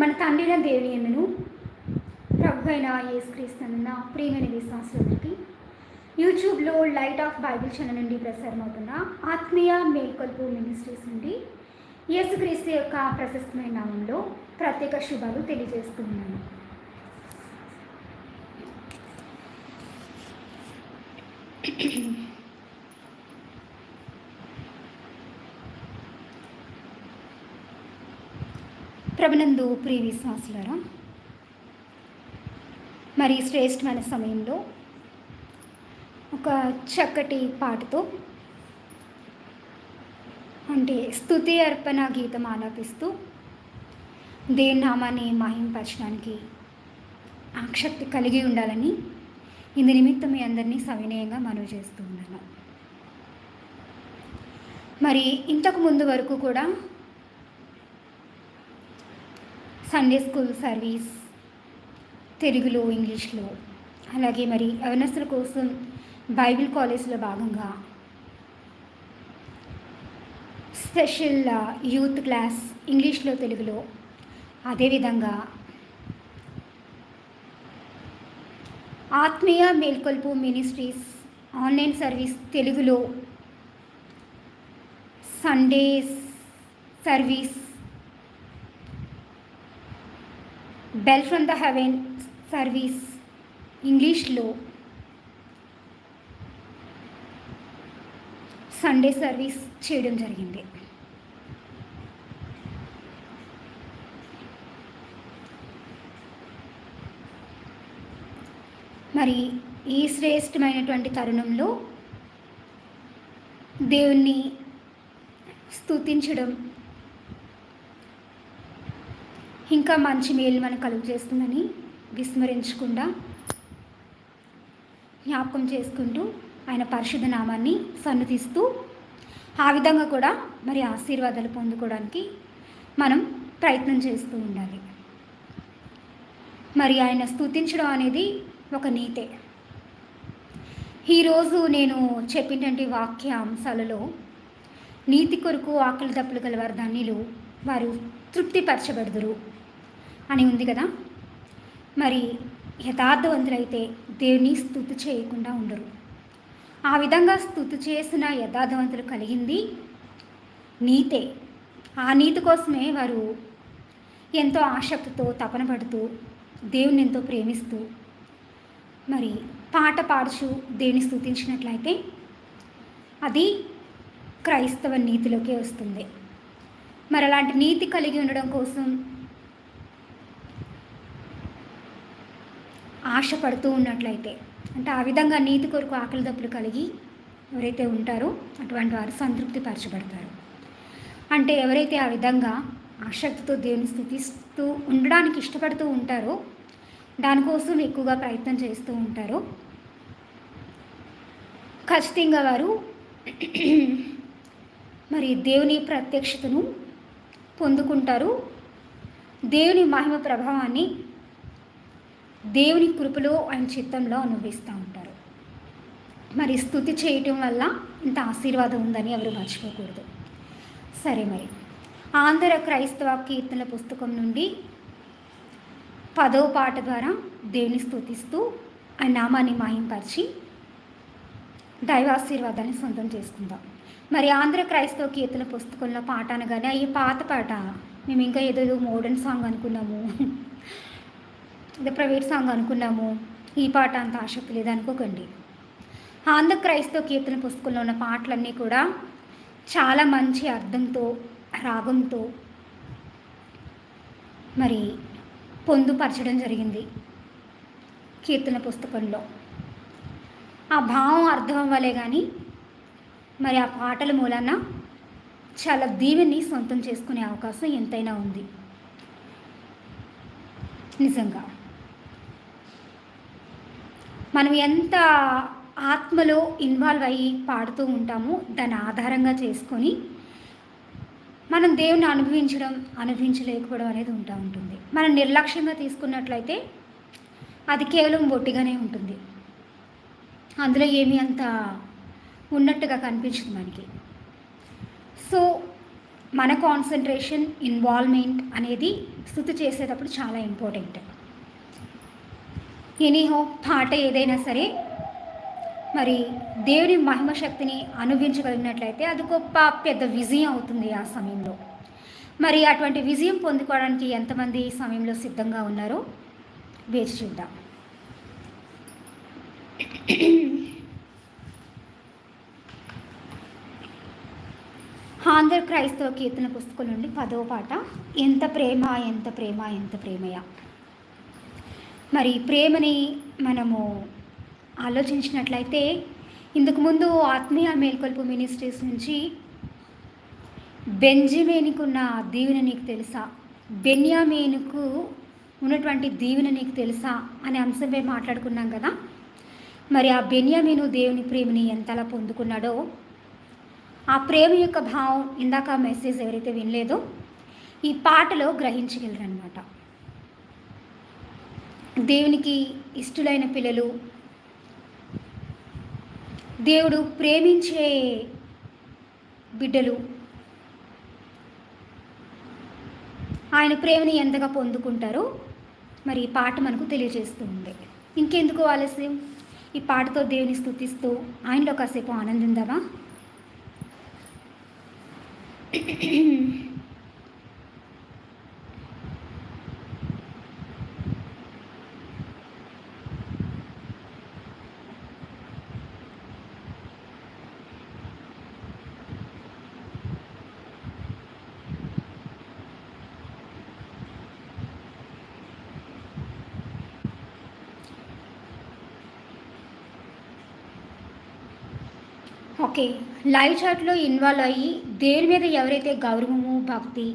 మన తండ్రిన దేవి ఎందును? ప్రభు అయిన యేసుక్రీస్తున్న ప్రియమైన విశ్వాసులకి యూట్యూబ్లో లైట్ ఆఫ్ బైబిల్ ఛానల్ నుండి ప్రసారం అవుతున్న ఆత్మీయ మేల్కొల్పు మినిస్ట్రీస్ నుండి యేసుక్రీస్తు యొక్క ప్రశస్తమైన నామంలో ప్రత్యేక శుభాలు తెలియజేస్తున్నాను. ప్రభునందు ప్రియ విశ్వాసులారా మరి శ్రేష్టమైన సమయంలో ఒక చక్కటి పాటతో అంటే స్తుతి అర్పణ గీతం ఆలాపిస్తూ దేవుని నామాన్ని మహింపరచడానికి ఆసక్తి కలిగి ఉండాలని ఇందు నిమిత్తం మీ అందరినీ సవినయంగా మనవి చేస్తూ ఉన్నాను. మరి ఇంతకు ముందు వరకు కూడా సండే స్కూల్ సర్వీస్ తెలుగులో ఇంగ్లీష్లో. అలాగే మరి అవేర్నెస్ల కోసం బైబిల్ కాలేజ్లో భాగంగా స్పెషల్ యూత్ క్లాస్ ఇంగ్లీష్లో తెలుగులో. అదేవిధంగా Athmeeya Melkolpu ministries online service తెలుగులో Sundays service bell from the heaven service ఇంగ్లీష్లో సండే సర్వీస్ చేయడం జరిగింది. మరి ఈ శ్రేష్టమైనటువంటి తరుణంలో దేవుణ్ణి స్తుతించడం ఇంకా మంచి మేలు మనకు కలుగు చేస్తుందని విస్మరించకుండా జ్ఞాపకం చేసుకుంటూ ఆయన పరిశుద్ధ నామాన్ని సన్నతిస్తూ ఆ విధంగా కూడా మరి ఆశీర్వాదాలు పొందుకోవడానికి మనం ప్రయత్నం చేస్తూ ఉండాలి. మరి ఆయన స్తుతించడం అనేది ఒక నీతే. ఈరోజు నేను చెప్పినటువంటి వాక్యాంశాలలో నీతి కొరకు ఆకలి దప్పులు గలవారు ధన్యులు వారు తృప్తిపరచబడుదురు. అని ఉంది కదా? మరి యథార్థవంతులైతే దేవుని స్థుతి చేయకుండా ఉండరు. ఆ విధంగా స్థుతి చేసిన యథార్థవంతులు కలిగింది నీతే. ఆ నీతి కోసమే వారు ఎంతో ఆసక్తితో తపన పడుతూ దేవుని ఎంతో ప్రేమిస్తూ మరి పాట పాడుచు దేవుని స్థుతించినట్లయితే అది క్రైస్తవ నీతిలోకే వస్తుంది. మరి అలాంటి నీతి కలిగి ఉండడం కోసం ఆశపడుతూ ఉన్నట్లయితే అంటే ఆ విధంగా నీతి కొరకు ఆకలి దప్పులు కలిగి ఎవరైతే ఉంటారో అటువంటి వారు సంతృప్తి పరచబడతారు. అంటే ఎవరైతే ఆ విధంగా ఆసక్తితో దేవుని స్థుతిస్తూ ఉండడానికి ఇష్టపడుతూ ఉంటారో దానికోసం ఎక్కువగా ప్రయత్నం చేస్తూ ఉంటారో ఖచ్చితంగా వారు మరి దేవుని ప్రత్యక్షతను పొందుకుంటారు. దేవుని మహిమ ప్రభావాన్ని దేవుని కృపలో ఆయన చిత్తంలో అనుభవిస్తూ ఉంటారు. మరి స్థుతి చేయటం వల్ల ఇంత ఆశీర్వాదం ఉందని ఎవరు మర్చిపోకూడదు. సరే మరి. ఆంధ్ర క్రైస్తవ కీర్తనల పుస్తకం నుండి పదవ పాట ద్వారా దేవుని స్థుతిస్తూ ఆయన నామాన్ని మాయింపరిచి దైవాశీర్వాదాన్ని సొంతం చేసుకుందాం. మరి ఆంధ్ర క్రైస్తవ కీర్తన పుస్తకంలో పాట అనగానే ఈ పాత పాట. మేము ఇంకా ఏదో మోడర్న్ సాంగ్ అనుకున్నాము. ఇది ప్రైవేట్ సాంగ్ అనుకున్నాము. ఈ పాట అంత ఆసక్తి లేదనుకోకండి ఆంధ్ర క్రైస్తవ కీర్తన పుస్తకంలో ఉన్న పాటలన్నీ కూడా చాలా మంచి అర్థంతో రాగంతో మరి పొందుపరచడం జరిగింది కీర్తన పుస్తకంలో. ఆ భావం అర్థం అవ్వలే కానీ మరి ఆ పాటల మూలన చాలా దీవెని సొంతం చేసుకునే అవకాశం ఎంతైనా ఉంది. నిజంగా. మనం ఎంత ఆత్మలో ఇన్వాల్వ్ అయ్యి పాడుతూ ఉంటామో దాన్ని ఆధారంగా చేసుకొని మనం దేవుని అనుభవించడం అనుభవించలేకపోవడం అనేది ఉంటా ఉంటుంది. మనం నిర్లక్ష్యంగా తీసుకున్నట్లయితే అది కేవలం బొట్టిగానే ఉంటుంది. అందులో ఏమీ అంత ఉన్నట్టుగా కనిపించదు మనకి. సో మన కాన్సన్ట్రేషన్ ఇన్వాల్వ్మెంట్ అనేది స్థుతి చేసేటప్పుడు చాలా ఇంపార్టెంట్ ఎనీహో పాట ఏదైనా సరే మరి దేవుని మహిమ శక్తిని అనుభవించగలిగినట్లయితే అది గొప్ప పెద్ద విజయం అవుతుంది ఆ సమయంలో. మరి అటువంటి విజయం పొందుకోవడానికి ఎంతమంది ఈ సమయంలో సిద్ధంగా ఉన్నారో వేచి చూద్దాం. ఆంధ్ర క్రైస్తవ కీర్తన పుస్తకం నుండి పదవ పాట ఎంత ప్రేమ ఎంత ప్రేమ ఎంత ప్రేమయా? మరి ప్రేమని మనము ఆలోచించినట్లయితే ఇందుకు ముందు ఆత్మీయ మేల్కొల్పు మినిస్ట్రీస్ నుంచి బెంజమేనుకున్న దీవెన నీకు తెలుసా? బెన్యామేనుకు ఉన్నటువంటి దీవెన నీకు తెలుసా? అనే అంశంపై మాట్లాడుకున్నాం కదా. మరి ఆ బెన్యామీను దేవుని ప్రేమని ఎంతలా పొందుకున్నాడో? ఆ ప్రేమ యొక్క భావం ఇందాక మెసేజ్ ఎవరైతే వినలేదో ఈ పాటలో గ్రహించగలరనమాట దేవునికి ఇష్టలైన పిల్లలు. దేవుడు ప్రేమించే బిడ్డలు. ఆయన ప్రేమని ఎంతగా పొందుకుంటారో మరి ఈ పాట మనకు తెలియజేస్తుంది. ఇంకెందుకు ఆలస్యం? ఈ పాటతో దేవుని స్థుతిస్తూ ఆయనలో కాసేపు ఆనందిందామా? ఓకే. లైవ్ చాట్లో ఇన్వాల్వ్ అయ్యి దేని మీద ఎవరైతే గౌరవము భక్తి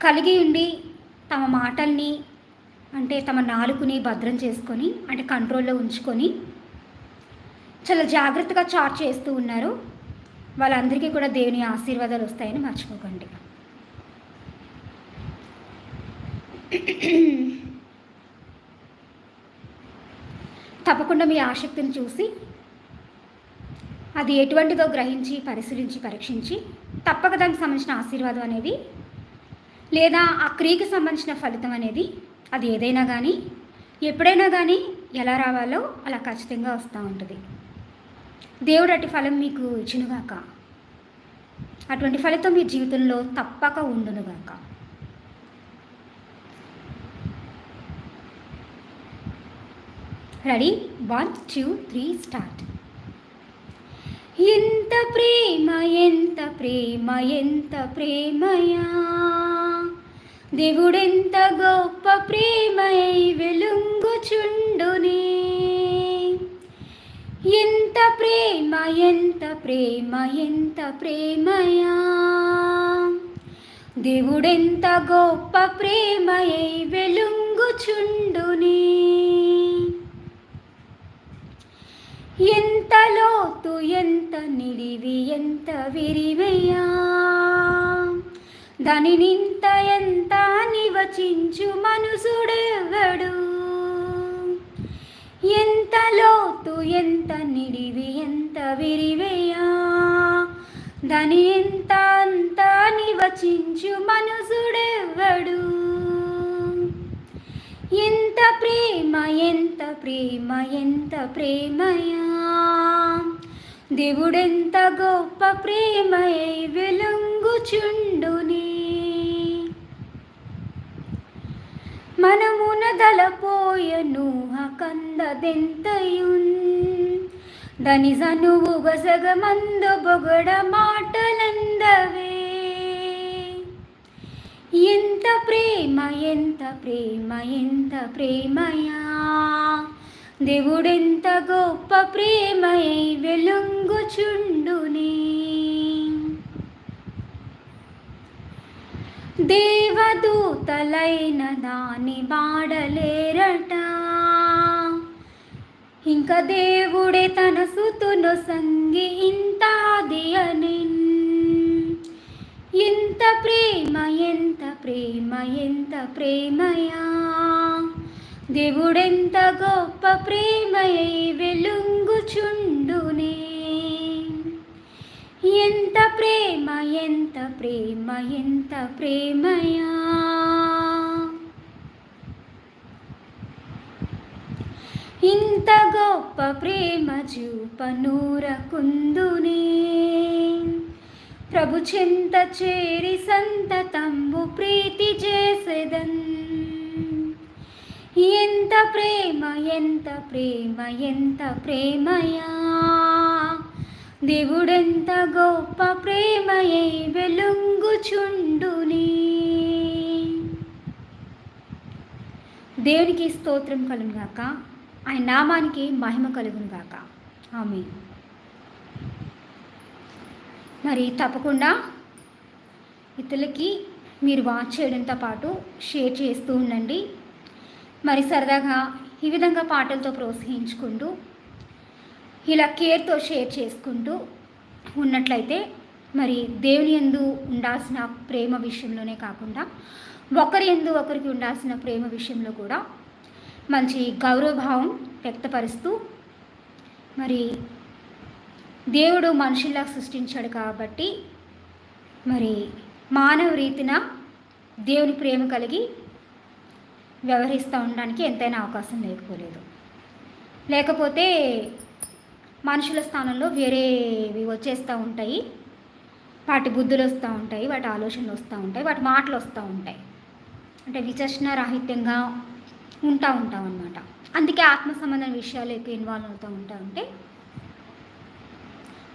కలిగి ఉండి తమ మాటల్ని అంటే తమ నాలుగుని భద్రం చేసుకొని అంటే కంట్రోల్లో ఉంచుకొని చాలా జాగ్రత్తగా చార్ట్ చేస్తూ ఉన్నారు. వాళ్ళందరికీ కూడా దేవుని ఆశీర్వాదాలు వస్తాయని మర్చిపోకండి. తప్పకుండా మీ ఆసక్తిని చూసి అది ఎటువంటిదో గ్రహించి పరిశీలించి పరీక్షించి తప్పక దానికి సంబంధించిన ఆశీర్వాదం అనేది లేదా ఆ క్రియకి సంబంధించిన ఫలితం అనేది అది ఏదైనా కానీ ఎప్పుడైనా కానీ ఎలా రావాలో అలా ఖచ్చితంగా వస్తూ ఉంటుంది. దేవుడు అటు ఫలం మీకు ఇచ్చినగాక అటువంటి ఫలితం మీ జీవితంలో తప్పక ఉండునుగాక ready? One two three start. ఎంత ప్రేమ ఎంత ప్రేమ ఎంత ప్రేమయా? దేవుడెంత గొప్ప ప్రేమై వెలుంగుచుండునే? ఎంత ప్రేమ ఎంత ప్రేమ ఎంత ప్రేమయా? దేవుడెంత గొప్ప ప్రేమయై వెలుంగుచుండునే? ఎంత లోతు ఎంత నిడివి ఎంత విరివయ్యా? దానినింత ఎంత నివచించు మనుసుడెవడు? ఎంత లోతు ఎంత నిడివి ఎంత విరివయ్యా? దాని ఎంత అంత నివచించు మనుసుడెవడు? ఎంత ప్రేమ ఎంత ప్రేమ ఎంత ప్రేమయా దేవుడెంత గొప్ప ప్రేమయై వెలుంగుచుండుని మనమున దలపోయను కందదెంతయున్. దని సనువు గసగమందు బొగడ మాటలందవే. ఎంత ప్రేమ ఎంత ప్రేమ ఎంత ప్రేమయా. దేవుడెంత గొప్ప ప్రేమై వెలుంగుచుండుని. దేవదూతలైన దాని బాడలేరట ఇంకా దేవుడే తన సుతును సంగి ఇంతాది అని ఎంత ప్రేమ ఎంత ప్రేమ ఎంత ప్రేమయా. దేవుడెంత గొప్ప ప్రేమయై వెలుంగుచుండునే. ఎంత ప్రేమ ఎంత ప్రేమ ఎంత ప్రేమయా. ఇంత గొప్ప ప్రేమ చూపనూరకుందునే ప్రభు చెంత చేరి సంతతంబు ప్రీతి చేసేదన్. ఎంత ప్రేమ ఎంత ప్రేమ ఎంత ప్రేమయా? దేవుడెంత గొప్ప ప్రేమయే వెలుంగుచుండుని. దేవునికి స్తోత్రం కలుగునుగాక. ఆయన నామానికి మహిమ కలుగునుగాక. ఆమె మరి తప్పకుండా ఇతరులకి మీరు వాచ్ చేయడంతో పాటు షేర్ చేస్తూ ఉండండి. మరి సరదాగా ఈ విధంగా పాటలతో ప్రోత్సహించుకుంటూ ఇలా కేర్తో షేర్ చేసుకుంటూ ఉన్నట్లయితే మరి దేవుని ఎందు ఉండాల్సిన ప్రేమ విషయంలోనే కాకుండా ఒకరి ఎందు ఒకరికి ఉండాల్సిన ప్రేమ విషయంలో కూడా మంచి గౌరవభావం వ్యక్తపరుస్తూ మరి దేవుడు మనుషుల్లా సృష్టించాడు కాబట్టి మరి మానవ రీతిన దేవుని ప్రేమ కలిగి వ్యవహరిస్తూ ఉండడానికి ఎంతైనా అవకాశం లేకపోలేదు. లేకపోతే మనుషుల స్థానంలో వేరేవి వచ్చేస్తూ ఉంటాయి. వాటి బుద్ధులు వస్తూ ఉంటాయి వాటి ఆలోచనలు వస్తూ ఉంటాయి వాటి మాటలు వస్తూ ఉంటాయి. అంటే విచక్షణ రాహిత్యంగా ఉంటా ఉంటాం అన్నమాట. అందుకే ఆత్మ సంబంధం విషయాలు ఎక్కువ ఇన్వాల్వ్ అవుతూ ఉంటా ఉంటే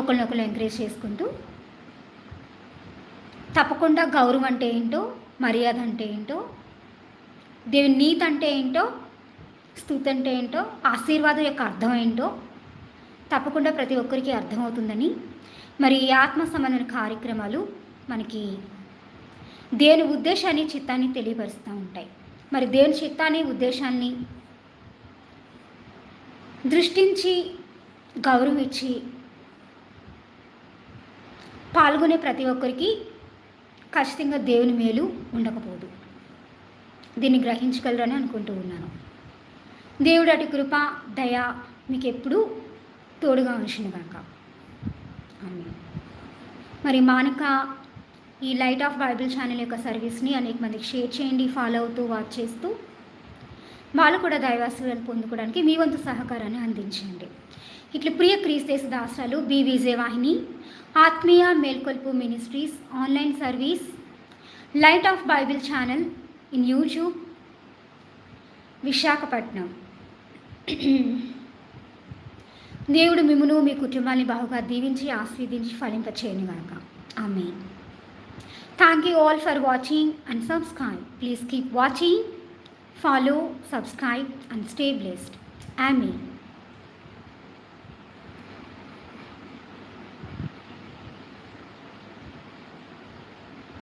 ఒకరినొకరు ఎంకరేజ్ చేసుకుంటూ తప్పకుండా గౌరవం అంటే ఏంటో మర్యాద అంటే ఏంటో దేవుని నీతి అంటే ఏంటో స్థుతి అంటే ఏంటో ఆశీర్వాదం యొక్క అర్థం ఏంటో తప్పకుండా ప్రతి ఒక్కరికి అర్థమవుతుందని. మరి ఈ ఆత్మ సంబంధమైన కార్యక్రమాలు మనకి దేని ఉద్దేశాన్ని చిత్తాన్ని తెలియపరుస్తూ ఉంటాయి. మరి దేవుని చిత్తాన్ని ఉద్దేశాన్ని దృష్టించి గౌరవం ఇచ్చి పాల్గొనే ప్రతి ఒక్కరికి ఖచ్చితంగా దేవుని మేలు ఉండకపోదు. దీన్ని గ్రహించగలరని అనుకుంటూ ఉన్నాను. దేవుడు అటు కృప దయ మీకు ఎప్పుడూ తోడుగా ఉంచిన కాక మరి మానక ఈ లైట్ ఆఫ్ బైబిల్ ఛానల్ యొక్క సర్వీస్ని అనేక మందికి షేర్ చేయండి ఫాలో అవుతూ వాచ్ చేస్తూ. వాళ్ళు కూడా దైవాశ్రయాలు పొందుకోవడానికి మీ వంతు సహకారాన్ని అందించండి. ఇట్లా ప్రియ క్రీస్తేశ దాసాలు B Vahini Athmeeya Melkolpu ministries online service light of Bible channel in YouTube Visakhapatnam. దేవుడు మిమ్మును మీ కుటుంబాన్ని బాగుగా దీవించి ఆస్వాదించి ఫలింపచేయను గాక ఆమె thank you all for watching and subscribe please keep watching follow subscribe and stay blessed ఆమె